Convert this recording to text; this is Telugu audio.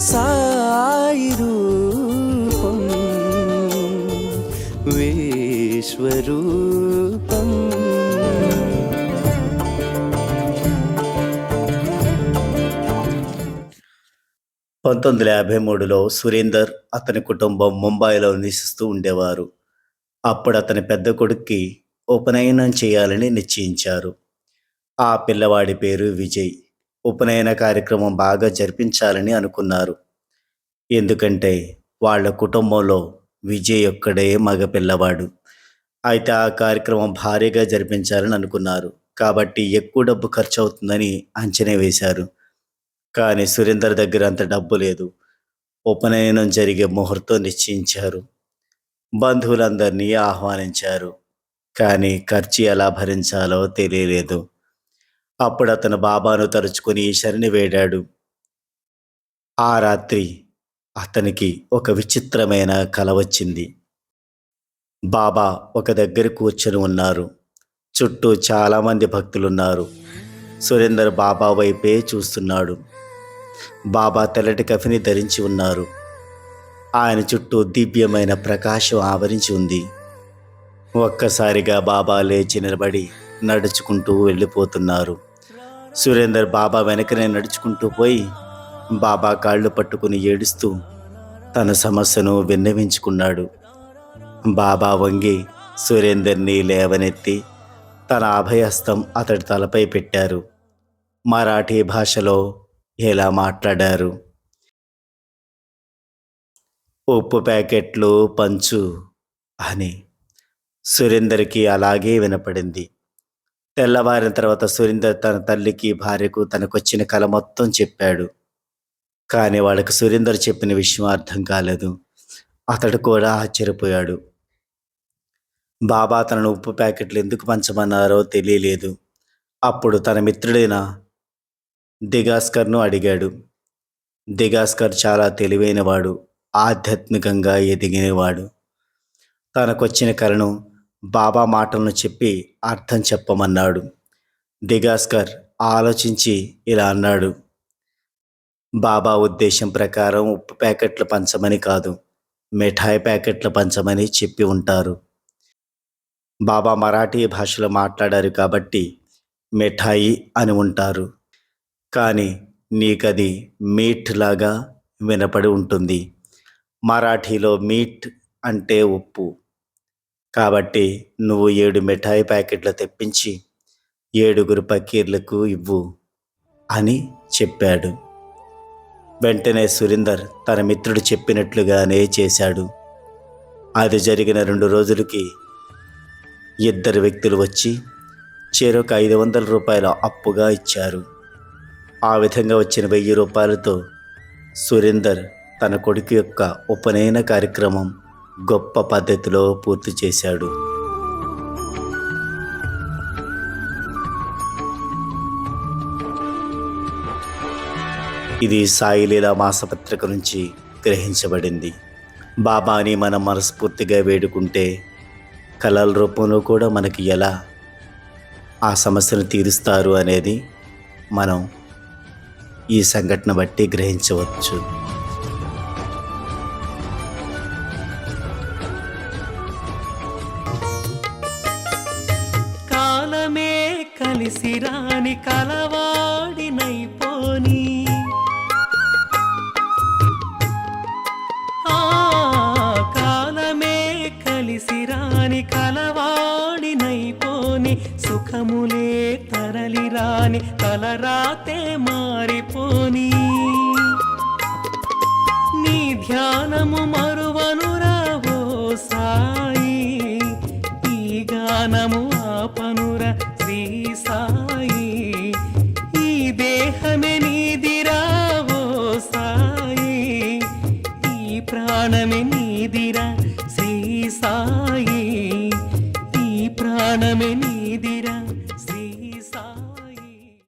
సాయి రూపం విశ్వరూపం. పంతొమ్మిది వందల యాభై మూడులో సురేందర్ అతని కుటుంబం ముంబైలో నివసిస్తూ ఉండేవారు. అప్పుడు అతని పెద్ద కొడుక్కి ఉపనయనం చేయాలని నిశ్చయించారు. ఆ పిల్లవాడి పేరు విజయ్. ఉపనయన కార్యక్రమం బాగా జరిపించాలని అనుకున్నారు. ఎందుకంటే వాళ్ళ కుటుంబంలో విజయ్ ఒక్కడే మగ పిల్లవాడు అయితే ఆ కార్యక్రమం భారీగా జరిపించాలని అనుకున్నారు. కాబట్టి ఎక్కువ డబ్బు ఖర్చు అవుతుందని అంచనా వేశారు. కానీ సురేందర్ దగ్గర అంత డబ్బు లేదు. ఉపనయనం జరిగే ముహూర్తం నిశ్చయించారు. బంధువులందరినీ ఆహ్వానించారు. కానీ ఖర్చు ఎలా భరించాలో తెలియలేదు. అప్పుడు అతను బాబాను తరుచుకొని శరణి వేడాడు. ఆ రాత్రి అతనికి ఒక విచిత్రమైన కల వచ్చింది. బాబా ఒక దగ్గర కూర్చొని ఉన్నారు. చుట్టూ చాలామంది భక్తులున్నారు. సురేందర్ బాబా వైపే చూస్తున్నాడు. బాబా తెల్లటి కఫిని ధరించి ఉన్నారు. ఆయన చుట్టూ దివ్యమైన ప్రకాశం ఆవరించి ఉంది. ఒక్కసారిగా బాబా లేచి నిలబడి నడుచుకుంటూ వెళ్ళిపోతున్నారు. సురేందర్ బాబా వెనకనే నడుచుకుంటూ పోయి బాబా కాళ్ళు పట్టుకుని ఏడుస్తూ తన సమస్యను విన్నవించుకున్నాడు. బాబా వంగి సురేందర్ని లేవనెత్తి తన అభయహస్తం అతడి తలపై పెట్టారు. మరాఠీ భాషలో ఇలా మాట్లాడారు? ఉప్పు ప్యాకెట్లు పంచు అని సురేందర్కి అలాగే వినపడింది. తెల్లవారిన తర్వాత సురేందర్ తన తల్లికి భార్యకు తనకొచ్చిన కల మొత్తం చెప్పాడు. కానీ వాళ్ళకి సురేందర్ చెప్పిన విషయం అర్థం కాలేదు. అతడు కూడా ఆశ్చర్యపోయాడు. బాబా తనను ఉప్పు ప్యాకెట్లు ఎందుకు పంచమన్నారో తెలియలేదు. అప్పుడు తన మిత్రుడైన దిగాస్కర్ను అడిగాడు. దిగాస్కర్ చాలా తెలివైనవాడు ఆధ్యాత్మికంగా ఎదిగినవాడు. తనకొచ్చిన కలను బాబా మాటలను చెప్పి అర్థం చెప్పమన్నాడు. దిగాస్కర్ ఆలోచించి ఇలా అన్నాడు. బాబా ఉద్దేశం ప్రకారం ఉప్పు ప్యాకెట్లు పంచమని కాదు మిఠాయి ప్యాకెట్లు పంచమని చెప్పి ఉంటారు. బాబా మరాఠీ భాషలో మాట్లాడారు కాబట్టి మిఠాయి అని ఉంటారు. కానీ నీకది మీట్ లాగా వినపడి ఉంటుంది. మరాఠీలో మీట్ అంటే ఉప్పు. కాబట్టి నువ్వు ఏడు మిఠాయి ప్యాకెట్లు తెప్పించి ఏడుగురు పకీర్లకు ఇవ్వు అని చెప్పాడు. వెంటనే సురేందర్ తన మిత్రుడు చెప్పినట్లుగానే చేశాడు. అది జరిగిన రెండు రోజులకి ఇద్దరు వ్యక్తులు వచ్చి చెరొక ఐదు వందల రూపాయల అప్పుగా ఇచ్చారు. ఆ విధంగా వచ్చిన వెయ్యి రూపాయలతో సురేందర్ తన కొడుకు యొక్క ఉపనయన కార్యక్రమం గొప్ప పద్ధతిలో పూర్తి చేశాడు. ఇది సాయిలీలా మాసపత్రిక నుంచి గ్రహించబడింది. బాబాని మనం మనస్ఫూర్తిగా వేడుకుంటే కళల రూపంలో కూడా మనకి ఎలా ఆ సమస్యను తీరుస్తారు అనేది మనం ఈ సంఘటన బట్టి గ్రహించవచ్చు. సిరాని కలవాడినైపోని ఆ కాలమే కలిసిరాని కలవాడినైపోని సుఖములే తరలి రాని తలరాతే మారిపోని. నీ ధ్యానము మా నీదిరా శ్రీ సాయి ఈ ప్రాణమే నీ